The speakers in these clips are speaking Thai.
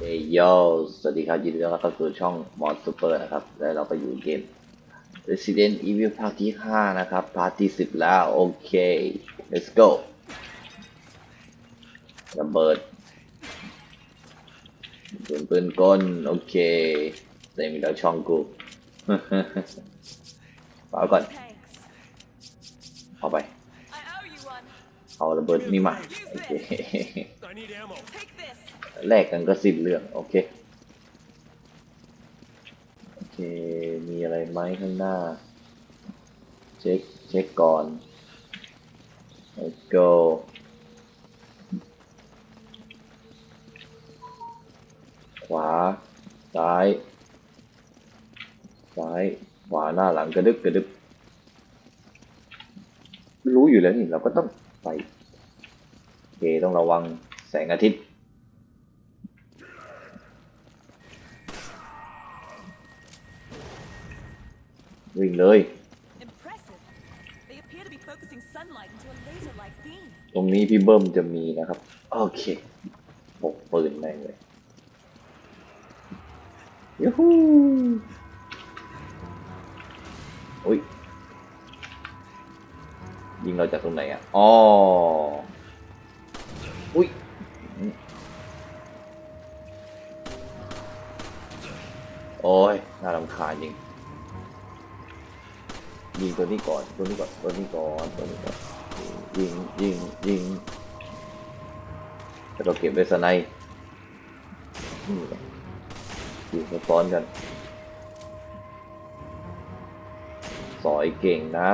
เอยโยสวัสดีครับยินดีต้อนรับเข้าสู่ช่องมอสซูเปอร์นะครับ และเราไปอยู่เกม Resident Evil ภาคที่ 5 นะครับ พาร์ทที่ 10 แล้ว โอเค let's go ระเบิดปืนปืนกลโอเคเต็มแล้วช่องกูเปล่าก่อน Thanks. เอาไป I owe you one. เอาระเบิดนี่มา โอเค แลกกันก็สิ้นเรื่อง โอเค โอเค มีอะไรไหมข้างหน้า เช็ค เช็คก่อน let's go ขวา ซ้าย ซ้าย ขวาหน้าหลังกระดึบกระดึบรู้อยู่แล้วนี่เราก็ต้องไปโอเคต้องระวังแสงอาทิตย์ วิ่งเลย Impressive. They appear to be focusing sunlight into a laser-like beam. ตรงนี้พี่เบิ้มจะมีนะครับ โอเคปกปืนแม่งเลยยูฮูอุ้ยยิงเราจากตรงไหนอะอ๋ออุ้ยโอ้ยน่ารำคาญจริง ยิงตัวนี้ก่อน ตัวนี้ก่อน ตัวนี้ก่อน ตัวนี้ก่อน ยิง ยิง ยิงแล้วก็เก็บไว้สไนป์นี่ยิงซ้อนกัน สอยเก่งนะ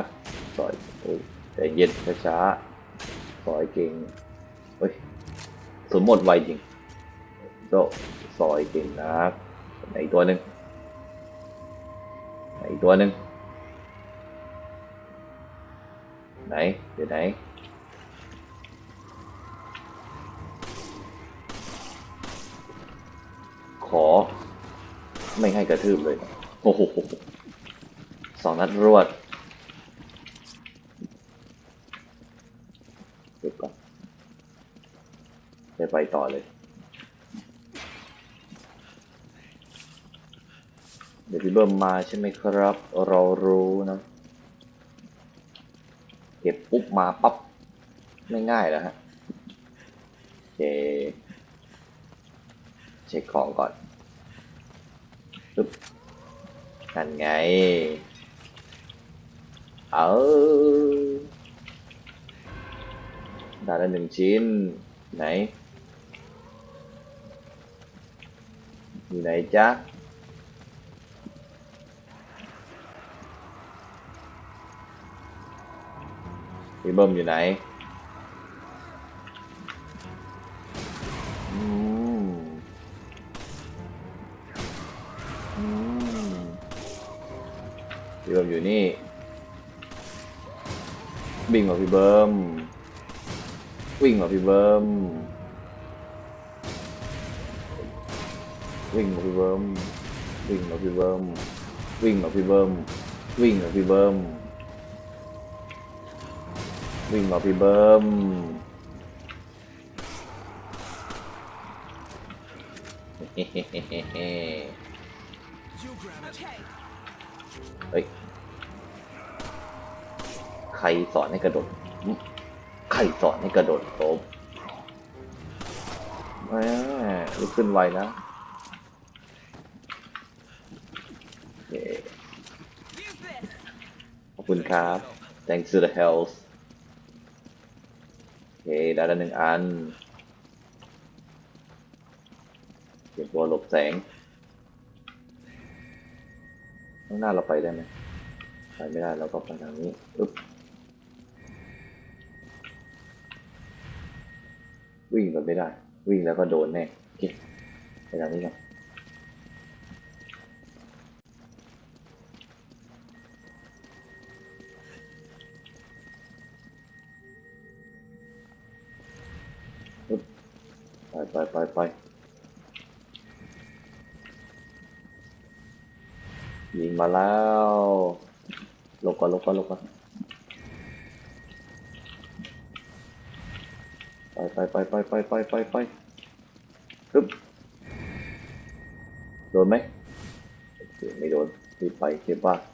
สอยโอ้ยแต่เย็นช้าๆสอยเก่งเฮ้ยสมหมดไวจริงก็สอยเก่งนะไหนตัวหนึ่งไหนตัวหนึ่ง ไหนเดี๋ยวไหน ขอ ไม่ให้กระทืบเลย โอ้โหสองนัดรวดเก็บก่อนไปต่อเลย เดี๋ยวพี่เบิ้มมาใช่ไหมครับ เรารู้นะ เก็บปุ๊บมาปั๊บไม่ง่ายแล้วฮะเคเช็คของก่อนปึ๊บนั่นไง เออได้แล้วหนึ่งชิ้น ไหน อยู่ไหนจ๊ะ พี่เบิ้มอยู่ไหนอืมอืมพี่เบิ้มอยู่นี่วิ่งมาพี่เบิ้มวิ่งมาพี่เบิ้มวิ่งมาพี่เบิ้มวิ่งมาพี่เบิ้มวิ่งมาพี่เบิ้มวิ่งมาพี่เบิ้ม วิ่งมาพี่เบิ้มเฮ้ย ใครสอนให้กระโดด ใครสอนให้กระโดดโอบแหมลุกขึ้นไวนะขอบคุณครับ thanks to the health เคได้แล้วหนึ่งอันเตรียมตัวหลบแสง ข้างหน้าเราไปได้ไหมไปไม่ได้เราก็ไปทางนี้อึ๊บวิ่งก็ไม่ได้ วิ่งแล้วก็โดนแน่โอเคไปทางนี้ก่อน ไปไปไปยิงมาแล้วลบก่อนลบก่อนลบก่อนไปไปไปไปไปไปไปไปปึ๊บโดนไหมไม่โดนรีบไปเก็บว่าโ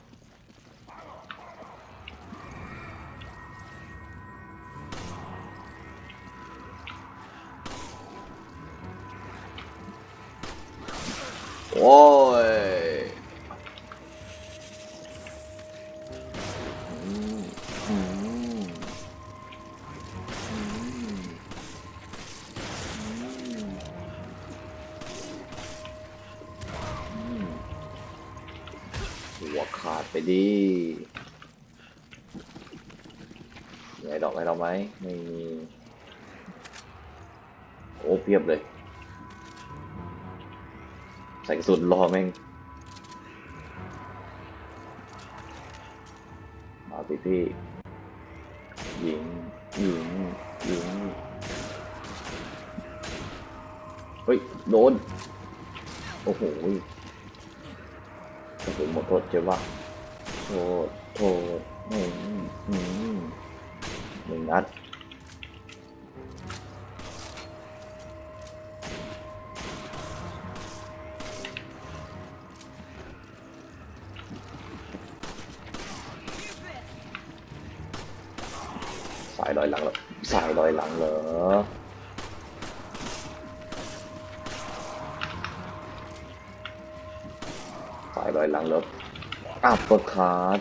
อ้ สุนรอแม่ง มาพี่พี่ยิงยิงยิงเฮ้ย โดน โอ้โหกระสุนหมดโทษเจ้าว่าโทษโทษอืมอืมหนึ่งนัด อ้าวกดขาด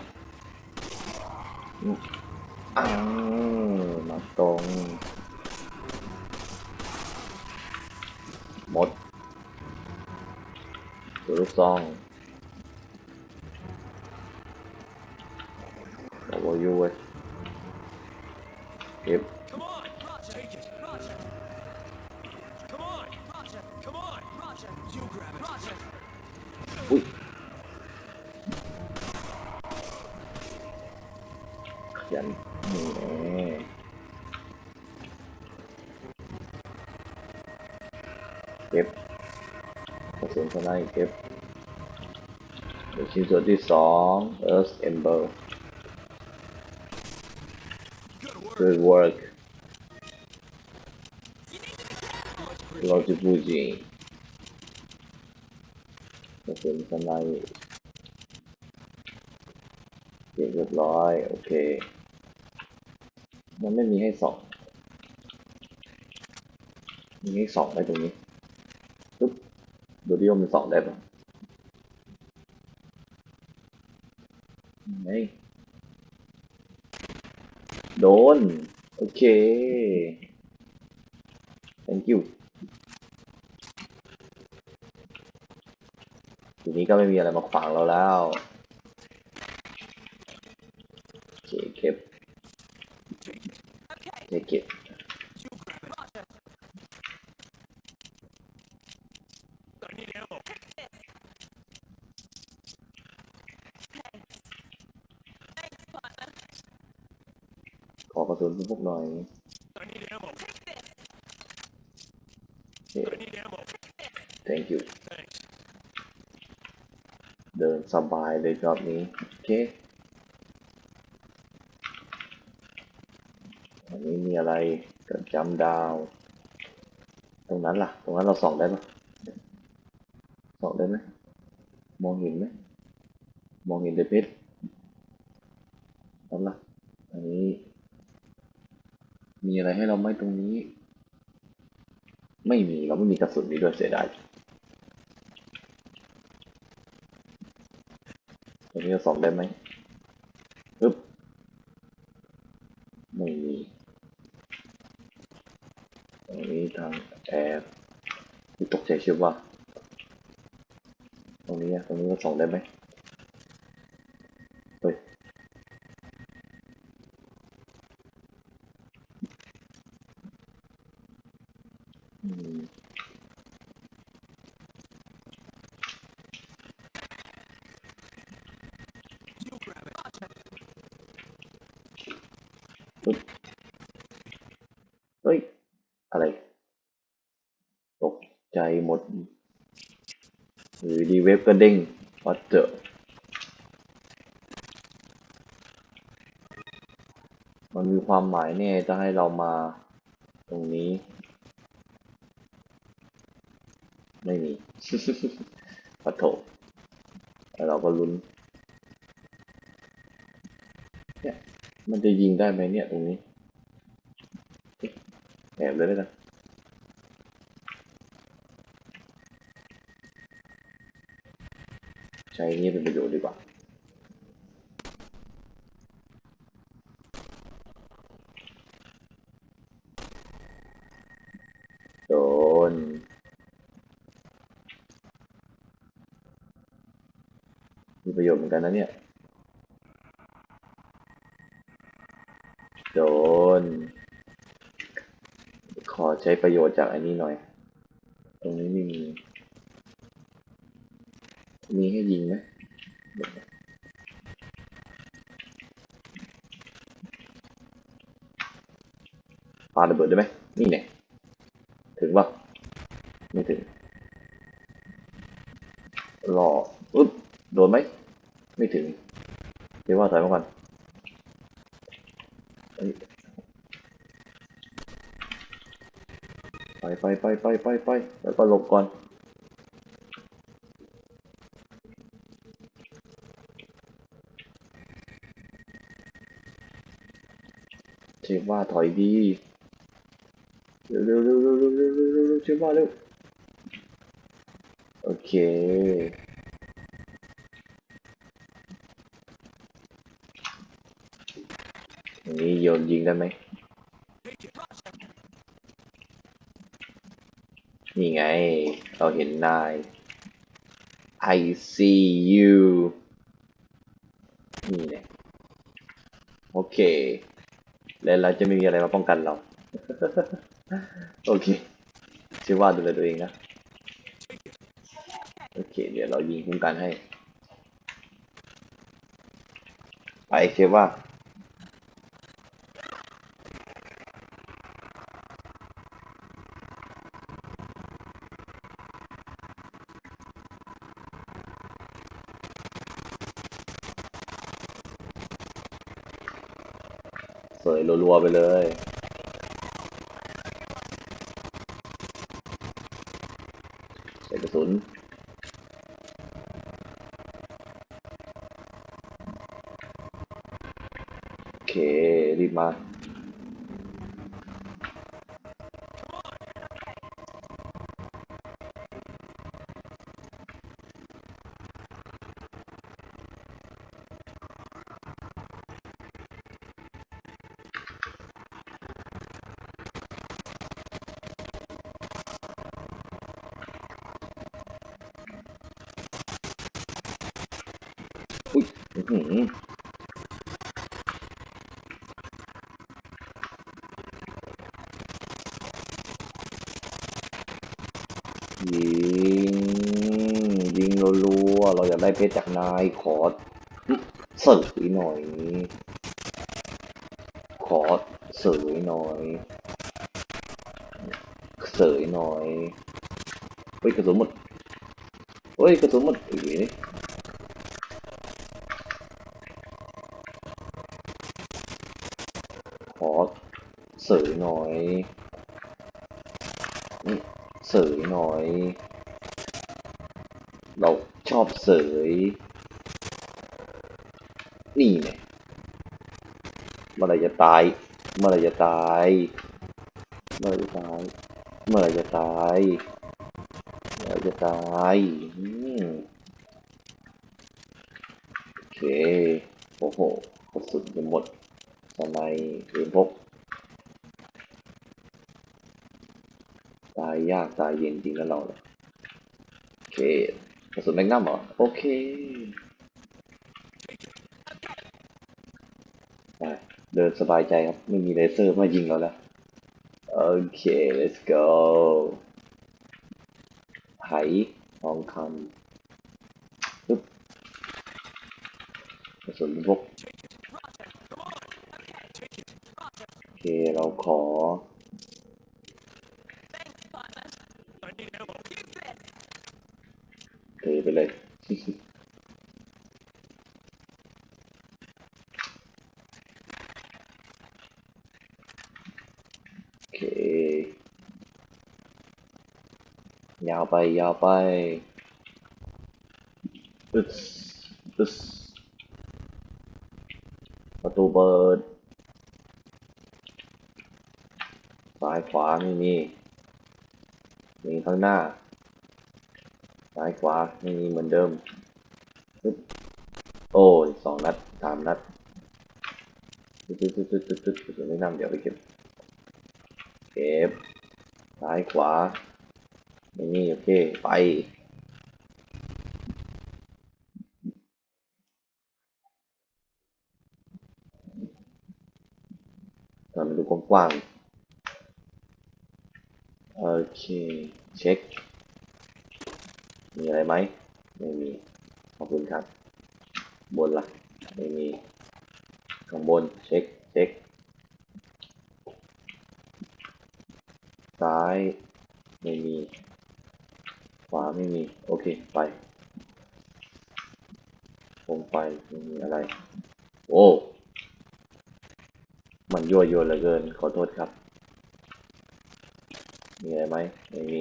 อืมอ้าวมาตรง หมดดูลูกซองโอ้โหยูเว้ยเก็บ กระสุนสไนเก็บเดี๋ยวชิ้นส่วนที่สอง Earth Ember Good work! เราจะพูดจริงกระสุนสไนเก็บเรียบร้อย โอเค มันไม่มีให้สอง มีให้สองได้ตรงนี้ ดูดิว่ามันส่องได้ปะไงโดน โอเค thank you ทีนี้ก็ไม่มีอะไรมาขวางเราแล้วโอเคเก็บ Take it. Okay. ไม่เก็บ You grab it. Roger. I need ammo. Take this. Thanks. Thanks, partner. ขอกระสุน พวกหน่อย I need ammo. Take this. โอเค I need ammo. thank you Thanks. เดินสบายเลยรอบนี้ โอเค อันนี้มีอะไรกับจำดาว ตรงนั้นล่ะ ตรงนั้นเราส่องได้ปะส่องได้ไหมมองเห็นไหมมองเห็นแต่เพชรนั่นล่ะอันนี้ มีอะไรให้เราไหมตรงนี้ ไม่มีเราไม่มีกระสุนนี้ด้วยเสียดายตรงนี้เราส่องได้ไหมปึ๊บไม่มีตรงนี้ทางแอร์ที่ตกใจเชื่อว่า ตรงนี้อะตรงนี้เราส่องได้ไหมเฮ้ย อืม You grab it. ปึ๊บ เฮ้ย อะไร ตกใจหมดหรือดีเว็บก็เด้งวัดเจอมันมีความหมายแน่จะให้เรามาตรงนี้ ไม่มี ปะโถแต่เราก็ลุ้น เนี่ย มันจะยิงได้ไหมเนี่ยตรงนี้แอบเลยแล้วกันใช้อย่างนี้เป็นประโยชน์ดีกว่า โดน มีประโย ชน์เหมือนกันนะเนี่ย โดน ขอใช้ประโยชน์จากอันนี้หน่อย ตรงนี้ไม่มี มีให้ยิงไหมปาระเบิดได้ไหม ถึงเดี๋ยวว่าถอยมาก่อนไปไปไปไปไปไปแล้วก็หลบก่อนเชฟว่าถอยดีเร็วเร็วเร็วเร็วเร็วเร็วเชฟว่าเร็วโอเค ยนี้โยนยิงได้ไหมนี่ไง เราเห็นนาย I see you นี่แหละโอเค แล้วเราจะไม่มีอะไรมาป้องกันเรา โอเคชื่อว่าดูแลตัวเองนะ โอเค เดี๋ยวเรายิงคุ้มกันให้ ไปเชื่อว่า วไปเลย ใส่กระสุนโอเค รีบมา ยอื้อหือยิง ยิงรัวๆเราอยากได้เพชรจากนายขอเสยหน่อย ขอเสยหน่อย เสยหน่อย เฮ้ยกระสุนหมด เฮ้ยกระสุนหมดอีนี่ ขอ เสยหน่อยนี่เสยหน่อยเราชอบเสยนี่ไงเมื่อไรจะตาย เมื่อไรจะตาย เมื่อไรจะตาย เมื่อไรจะตาย เมื่อไรจะตายโอเค โอ้โหกระสุนจะหมดทำไมเอ็มพกตา ยยากตายเย็นจริงแล้วเราเนี่ยโอเคกระสุนแมกนัมเหรอ โอเคไปเดินสบายใจครับ ไม่มีเลเซอร์มายิงเราแล้ว โอเค let's go ไหทองคำปึ๊บกระสุนพกโอเค เราขอ Thanks, partner. I need ammo. Use this. ถือไปเลย โอเค ยาวไปยาวไปอึดอึดประตูเปิดซ้ายขวาไม่มีมีข้างหน้าซ้ายขวาไม่มีเหมือนเดิมโอ้ยสองนัดสามนัดตึ๊ดตึ๊ดตึ๊ดตึ๊ดตึ๊ดตึ๊ดตึ๊ดไม่นำเดี๋ยวไปเก็บ เก็บซ้ายขวา ไม่มีโอเค ไป ตอนมาดูกว้างๆโอเค เช็ค มีอะไรไหม ไม่มี ขอบคุณครับ บนละ่ะ ไม่มี ข้างบน เช็ค เช็ค ซ้าย ไม่มี ขวาไม่มี โอเคไปผมไปไม่มีอะไร โอ้ มันยั่วยวนเหลือเกิน ขอโทษครับ มีอะไรไหมไม่มี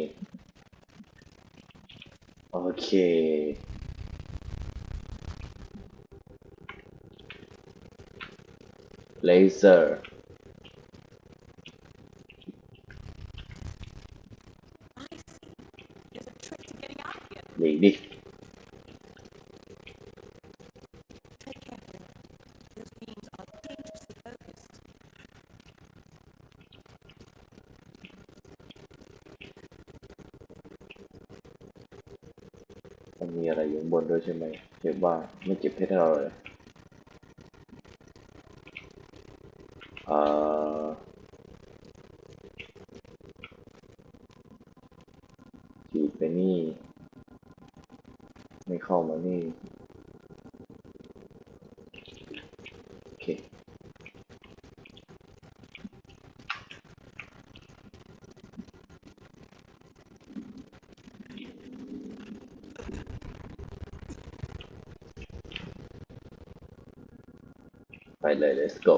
โอเคเลเซอร์ I see. There's a trick to getting out of here. หลีกดิ Tread carefully. Those beams are dangerously มันมีอะไรอยู่บนด้วยใช่ไหมเก็บว่าไม่เก็บเพชรให้เราเลยเอ่อฉีดไปนี่ ไม่เข้ามานี่ โอเค ไปเลย let's go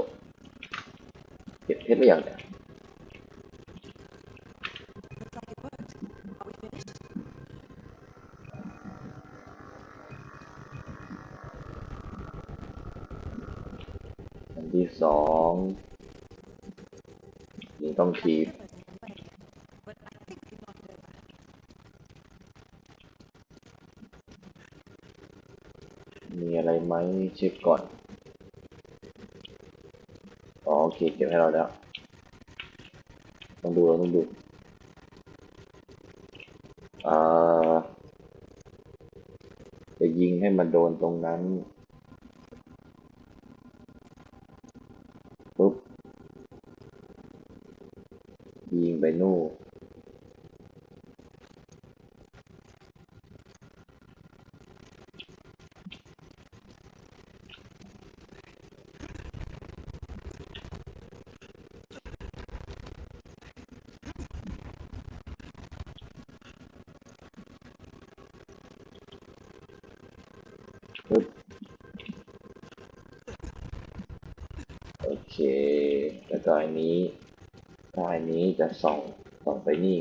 เก็บเทปไม่อย่างเนี่ยอันที่สองยิงต้องคีบมีอะไรไหมเช็คก่อน เคเก็บให้เราแล้วต้องดูต้องดูอ่าจะยิงให้มันโดนตรงนั้นปุ๊บยิงไปนู่นปุ๊บ โอเค แล้ว ก็อันนี้ถ้าอันนี้จะส่องส่องไปนี่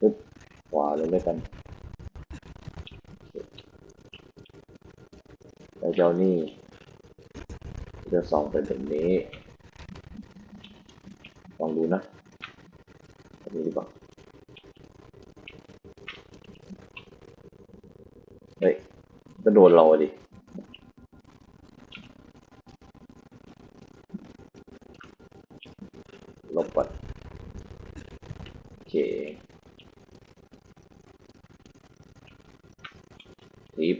ปึ๊บขวาเลยแล้วกันแล้วเจ้านี่จะส่องไปแบบนี้ลองดูนะแบบนี้ดีกว่าเฮ้ย ก็โดนเราอดิลบก่อนโอเคทิป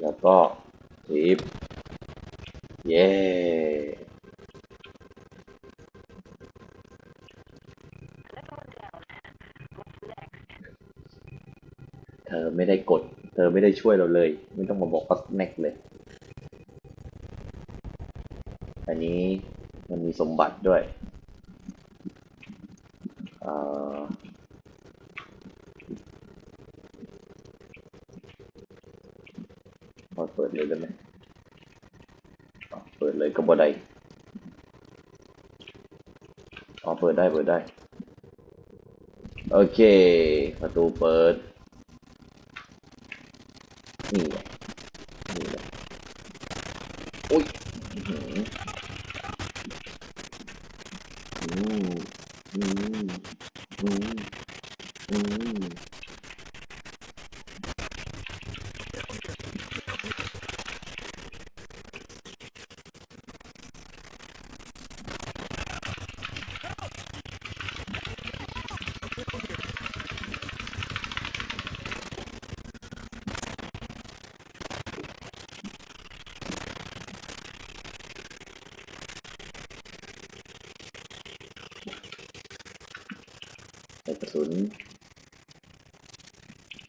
แล้วก็ทิป ไม่ได้กด เธอไม่ได้ช่วยเราเลย ไม่ต้องมาบอกว่าแน็กเลย อันนี้มันมีสมบัติด้วยเอ่อเปิดเลยได้ไหมเปิดเลยก็บ่ได้อ๋อเปิดได้ เปิดได้ โอเค ประตูเปิด นี่แหละนี่แหละอุ้ยอื้อหืออืมอืมอืมอืม ใส่กระสุน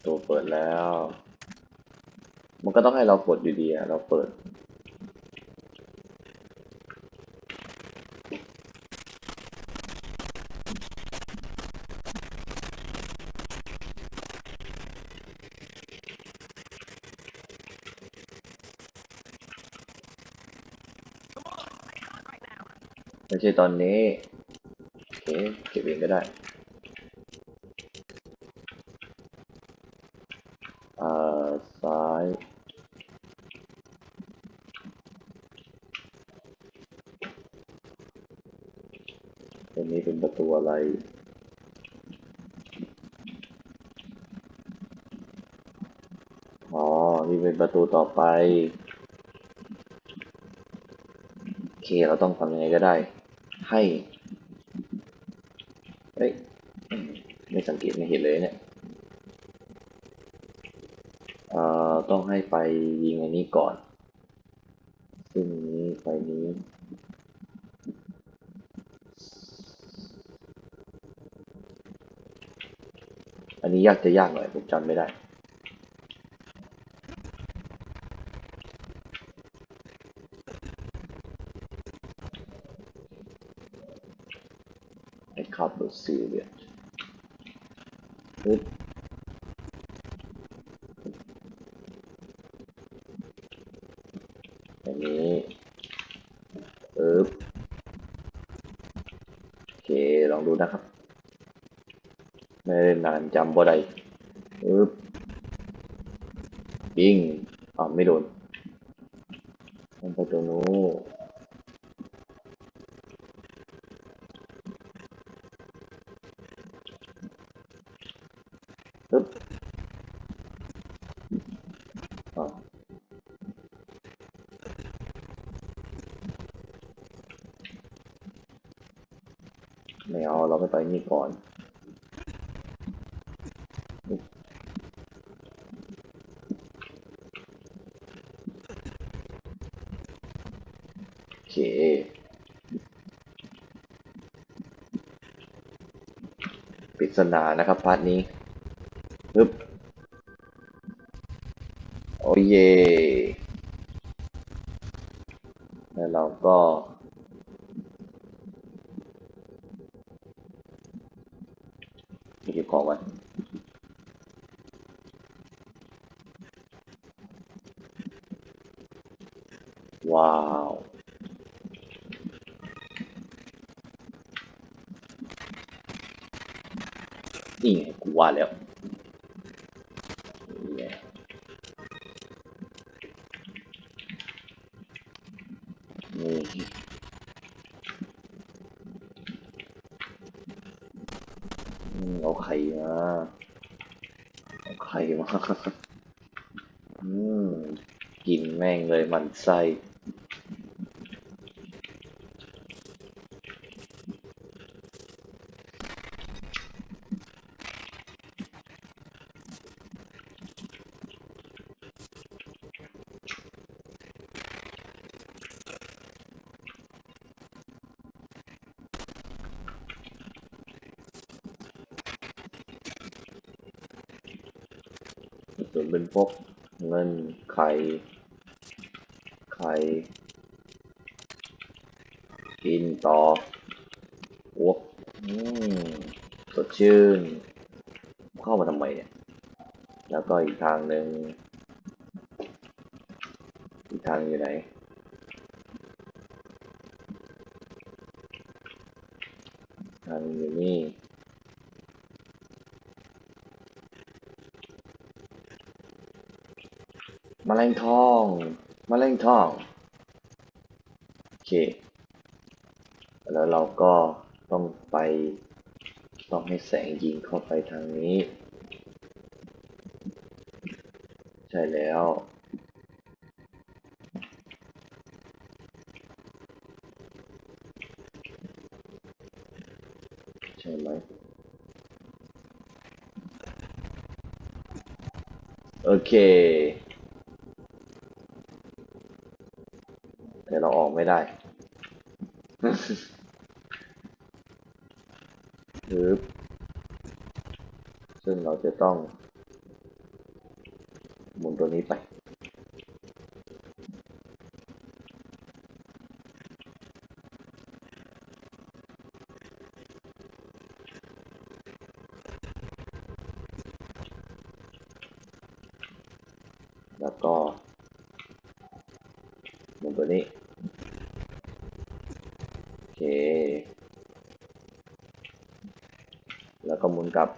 ตัวเปิดแล้ว มันก็ต้องให้เรากดอยู่ดีอะเราเปิด ไม่ใช่ตอนนี้ โอเคเก็บเองก็ได้ อ่า ซ้าย ตัว นี้เป็นประตูอะไร อ๋อ นี่เป็นประตูต่อไป โอเค เราต้องทำยังไงก็ได้ ให้ เฮ้ย ไม่สังเกตไม่เห็นเลยเนี่ยเอ่อต้องให้ไฟยิงอันนี้ก่อน ซึ่งนี้ไฟนี้ นี้ยากจะยากหน่อยผมจำไม่ได้ I can't perceive it ปึ๊บอย่างนี้ปึ๊บโอเค ลองดูนะครับ ไม่ได้นานจำบ่ได้ปึ๊บยิงอ๋อไม่โดนมันไปตรงนู้นปึ๊บอ๋อไม่เอาเราไปไปนี่ก่อน เค ปริศนานะครับพาร์ทนี้ปึ๊บโอ้เยแล้วเราก็เก็บของไว้ว้าว นี่ไงกู ว่าแล้วนี่ไงนี่อืมเอาไข่มาเอาไข่มาอืมกินแม่งเลยมันไส้ พวกเงินไข่ไข่กินต่อโอ้อืมสดชื่น เข้ามาทำไมเนี่ย แล้วก็อีกทางหนึ่ง อีกทางอยู่ไหนทางอยู่นี่ แมลงทองแมลงทอง โอเค แล้วเราก็ต้องไป ต้องให้แสงยิงเข้าไปทางนี้ ใช่แล้วใช่ไหมโอเค แต่เราออกไม่ได้ หรือ ซึ่งเราจะต้องหมุนตัวนี้ไป แล้วก็หมุนตัวนี้ โอเค แล้วก็หมุนกลับ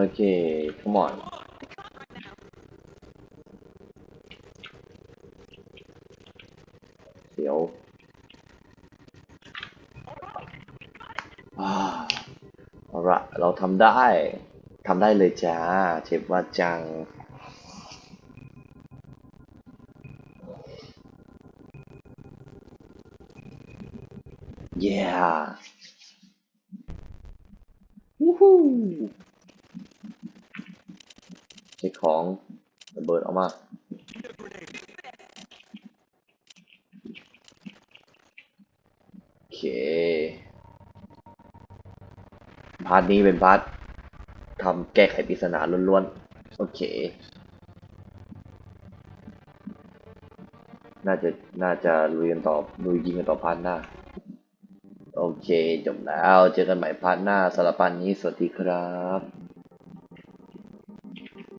โอเค come on เดี๋ยวอ่าเอาละเราทำได้ ทำได้เลยจ้า เชฟว่าจัง yeah วู้ฮู้เช็ค ของระเบิดออกมาโอเคพาร์ทนี้เป็นพาร์ททำแก้ไขปริศนาล้วนๆ โอเค น่าจะ น่าจะลุยกันต่อลุยยิงกันต่อพาร์ทหน้า โอเค จบแล้ว เจอกันใหม่พาร์ทหน้าสำหรับปานนี้ สวัสดีครับ